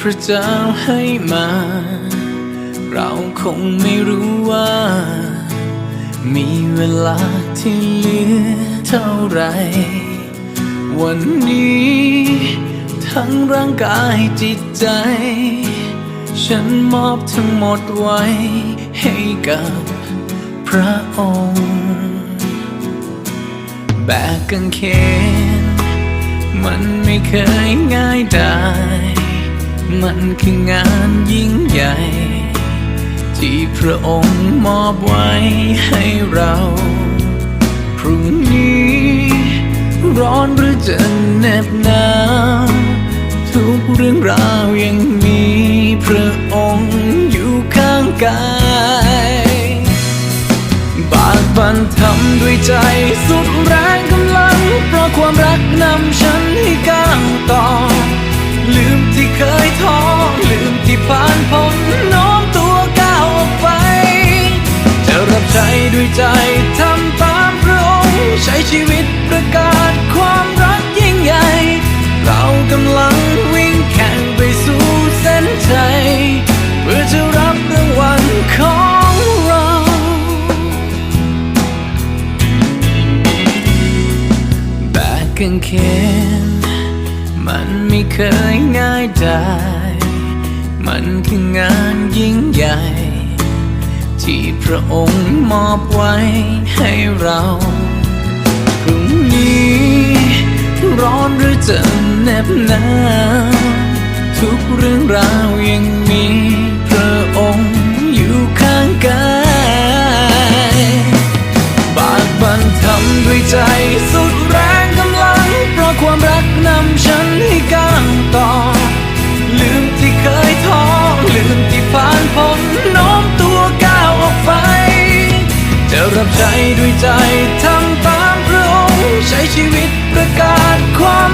พระเจ้าให้มา เราคงไม่รู้ว่า มีเวลาที่เหลือเท่าไร วันนี้ ทั้งร่างกายจิตใจ ฉันมอบทั้งหมดไว้ให้กับพระองค์ แบกกางเขนมันไม่เคยง่ายได้ มันคืองานยิ่งใหญ่ ที่พระองค์มอบไว้ให้เรา พรุ่งนี้ ร้อนหรือจะเหน็บหนาวทุกเรื่องราวยังมีพระองค์อยู่ข้างกายบากบันทำด้วยใจสุดแรง ด้วยใจทำตามพระองค์ใช้ชีวิตประกาศความรักยิ่งใหญ่ เรากำลังวิ่งแข่งไปสู่เส้นชัยเพื่อจะรับรางวัลของเรา แบกกางเขนมันไม่เคยง่ายได้ มันคืองานยิ่งใหญ่ ที่พระองค์มอบไว้ให้เราพรุ่งนี้ ร้อนหรือจะเหน็บหนาวทุกเรื่องราวยังมี รับใช้ด้วยใจทำตามพระองค์ใช้ชีวิตประกาศความ